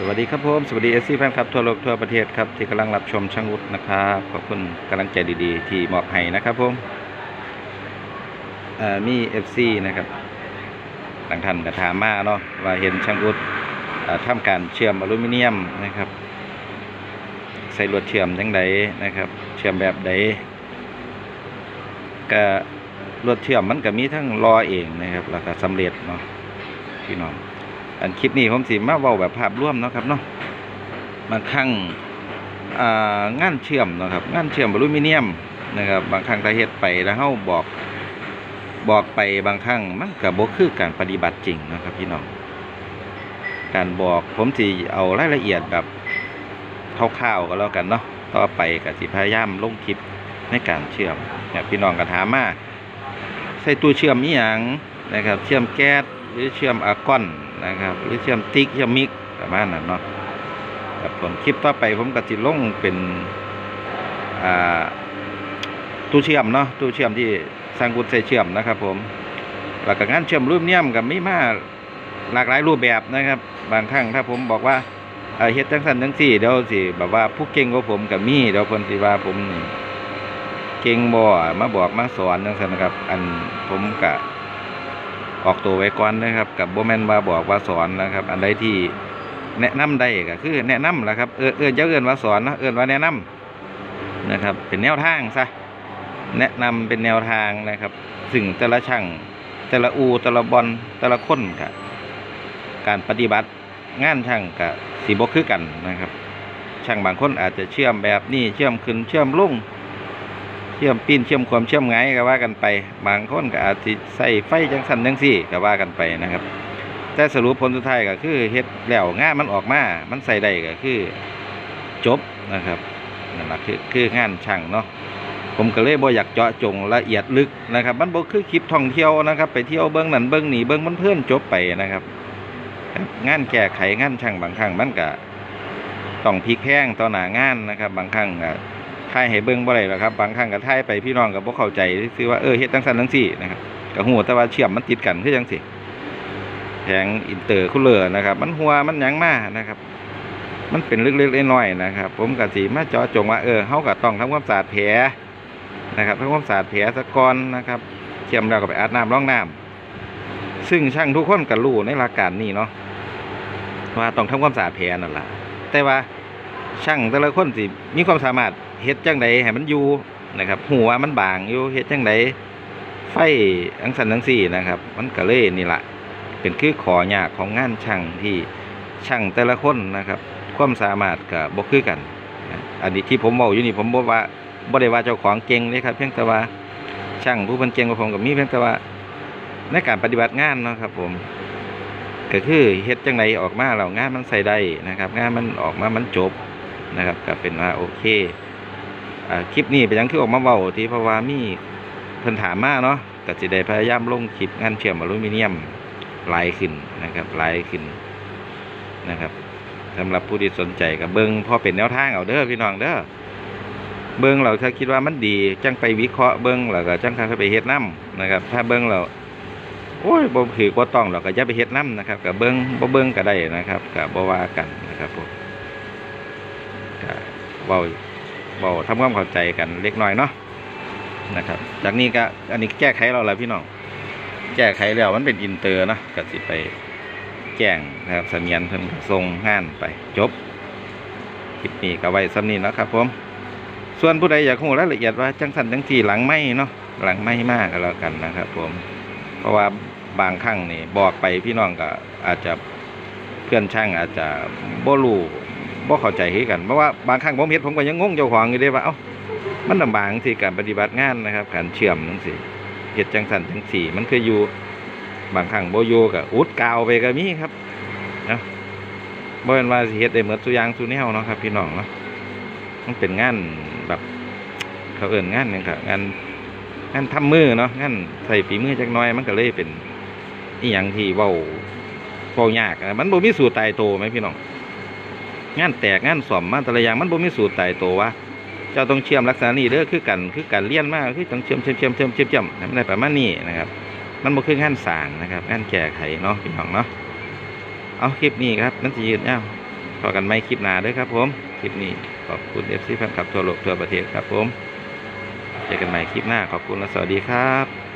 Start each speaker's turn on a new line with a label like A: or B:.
A: สวัสดีครับผม สวัสดีเอซีแฟนครับทั่วโลกทั่วประเทศครับ ที่กำลังรับชมช่างวุฒินะครับขอบคุณกำลังใจดีๆ ที่มอบให้นะครับผมเอ่อมีเอฟซีนะครับหลังท่านกระถามมาเนาะว่าเห็นช่างวุฒิทำการเชื่อมอลูมิเนียมนะครับใส่ลวดเชื่อมจังใดนะครับ เชื่อมแบบใดก็ลวดเชื่อมมันก็มีทั้งรอเองนะครับ แล้วก็สำเร็จเนาะพี่น้อง อันคลิปนี้ผมสิมาเว้าแบบภาพรวมเนาะครับเนาะบางครั้งงานเชื่อมนะครับงานเชื่อมอลูมิเนียมนะครับบางครั้งถ้าเฮ็ดไปแล้วเฮาบอกบอกไปบางครั้งมันก็บ่คือการปฏิบัติจริงนะครับพี่น้องการบอกผมสิเอารายละเอียดแบบคร่าวๆก็แล้วกันเนาะต่อไปก็สิพยายามลงคลิปในการเชื่อมเนี่ยพี่น้องก็ถามมาใส่ตู้เชื่อมอีหยังนะครับ เชื่อมแก๊สหรือเชื่อมอาร์กอน นะครับ หรือเชื่อมติ๊กเชื่อมมิกประมาณนั้นเนาะครับผมคลิปต่อไปผมก็สิลงเป็นตู้เชื่อมเนาะตู้เชื่อมที่สร้างกุญใส่เชื่อมนะครับ ผมแล้วก็งานเชื่อมรูปเนียมกับมีมาหลากหลายรูปแบบนะครับ บางครั้งถ้าผมบอกว่าเฮ็ดจังสันจังสี่เดี๋ยวสิแบบว่าผู้เก่งกว่าผมกับมี่เดี๋ยวเพิ่นสิว่าผมนี่เก่งบ่มาบอกมาสอนจังซั่นนะครับ อันผมก็ ออกตัวไว้ก่อนนะครับกับโบแมนว่าบอกว่าสอนนะครับ อันใดที่แนะนำได้ก็คือแนะนำแหละครับเออเออจะเอื้อนว่าสอนนะเอื้อนว่าแนะนำนะครับ เป็นแนวทางซะแนะนำเป็นแนวทางนะครับซึ่งแต่ละช่างแต่ละอูแต่ละบอลแต่ละคนกับการปฏิบัติงานช่างกับสีบกคือกันนะครับ ช่างบางคนอาจจะเชื่อมแบบนี้เชื่อมขึ้นเชื่อมลง เชื่อมปีนเชื่อมความเชื่อมไงก็ว่ากันไป บางคนก็อาจจะใส่ไฟจังสันจังสี่ก็ว่ากันไปนะครับ แต่สรุปผลสุดท้ายก็คือเฮ็ดแล้วงานมันออกมา มันใส่ได้ก็คือจบนะครับนั่นแหละคือคืองานช่างเนาะผมก็เลยบ่อยากเจาะจงละเอียดลึกนะครับ มันบ่คือคลิปท่องเที่ยวนะครับ ไปเที่ยวเบิ้องนั่นเบิ้องนี่เบิ้องมันเพื่อนจบไปนะครับครับ งานแก้ไขงานช่างบางครั้งมันก็ต้องพลิกแพงต่อหน้างานนะครับ บางครั้งก็ ถ่ายให้เบิ่งบ่ได้หรอกครับ บางครั้งก็ถ่ายไปพี่น้องก็บ่เข้าใจซื่อว่าเออเฮ็ดจังซั่นจังซี่นะครับก็ฮู้แต่ว่าเชื่อมมันติดกันคือจังซี่แผงอินเตอร์คูลเลอร์นะครับ มันหัวมันหยังมานะครับ มันเป็นเล็กๆน้อยๆนะครับ ผมก็สิมาเจาะจงว่าเออเฮาก็ต้องทำความสะอาดแผลนะครับทำความสะอาดแผลซะก่อนนะครับเชื่อมแล้วก็ไปอาบน้ำร่องน้ำซึ่งช่างทุกคนก็รู้ในหลักการนี้เนาะว่าต้องทำความสะอาดแผลนั่นแหละแต่ว่าช่างแต่ละคนสิมีความสามารถ เฮ็ดจังใดให้มันอยู่นะครับหัวมันบางอยู่เฮ็ดจังใดไฟอังสันจังซี่นะครับ มันก็เลยนี่แหละเป็นคือขอยากของงานช่างที่ช่างแต่ละคนนะครับ ความสามารถก็บ่คือกันอันนี้ที่ผมบอกอยู่นี่ผมบอกว่าบ่ได้ว่าเจ้าของเก่งเลยครับ เพียงแต่ว่าช่างผู้เพิ่นเก่งกว่าผมก็มีเพียงแต่ว่าในการปฏิบัติงานเนาะครับ ผมก็คือเฮ็ดจังไดออกมาแล้วงานมันใส่ได้นะครับ งานมันออกมามันจบนะครับก็เป็นว่าโอเค คลิปนี้เป็นยังคือออกมาเบาที่เพราะว่ามีเพิ่นถามมาเนาะก็สิได้พยายามลงคลิปงานเชื่อมอลูมิเนียมลายขึ้นนะครับลายขึ้นนะครับสำหรับผู้ที่สนใจกับเบิ้งพอเป็นแนวทางเอาเด้อพี่น้องเด้อเบิ้งเราถ้าคิดว่ามันดีจังไปวิเคราะห์เบิ้งแล้วก็จังค่อยไปเฮ็ดนํนะครับ ถ้าเบิ้งเราโอ้ยบ่ถือบ่ต้องเราก็อย่าไปเฮ็ดนํนะครับก็เบิ้งบ่เบิ้งก็ได้นะครับก็บ่ว่ากันนะครับผมก็เบา เบาทำความเข้าใจกันเล็กน้อยเนาะนะครับ จากนี้ก็อันนี้แก้ไขเราแล้วพี่น้องแก้ไขแล้วมันเป็นอินเตอร์นะก็สิไปแจ้งนะครับสัญญาณเพิ่นก็ส่งงานไปจบคลิปนี้ก็ไว้สำนี้นะครับผมส่วนผู้ใดอยากรู้รายละเอียดว่าจังสันจังทีหลังไม่เนาะหลังไม่มากก็แล้วกันนะครับ ผม เพราะว่าบางครั้งนี่บอกไปพี่น้องก็อาจจะเพื่อนช่างอาจจะบ่รู้ บ่เข้าใจคือกันเพราะว่าบางครั้งผมเห็นผมก็ยังงงเจ้าของอยู่เด้ว่าเอ้ามันลำบากที่การปฏิบัติงานนะครับ การเชื่อมจังซี่เฮ็ดจังสันจังสี่ มันคืออยู่บางครั้งโบ่อยู่ก็อุดกาวไปก็มีครับนะบ่แม่นว่าเฮ็ดได้หมดทุกอย่างทุกแนวเนาะครับพี่น้องเนาะมันเป็นงานแบบเขาเอิ้นงานหยังก็งานงานทำมือเนาะงานใส่ฝีมือจักน่อยมันก็เลยเป็นอีหยังที่เว้าเว้ายากอะมันบ่มีสูตรตายตัวไหมพี่น้อง งานแตกงานสอมมาแต่ละอย่างมันบ่มีสูตรตายตัวว่าเจ้าต้องเชื่อมลักษณะนี้เด้อคือกันคือการเลี้ยนมากคือต้องเชื่อมเชื่อมเชื่อมเชื่อมเชื่อมเชื่อมในได้ประมาณนี้นะครับ มันบ่คืองานสางนะครับงานแก้ไขเนาะพี่น้องเนาะเอาคลิปนี้ครับนั่นสิยืนยาวพอกันไม่คลิปหน้าด้วยครับผมคลิปนี้ขอบคุณ FC แฟนคลับทั่วโลกทั่วประเทศครับผมเจอกันใหม่คลิปหน้าขอบคุณและสวัสดีครับ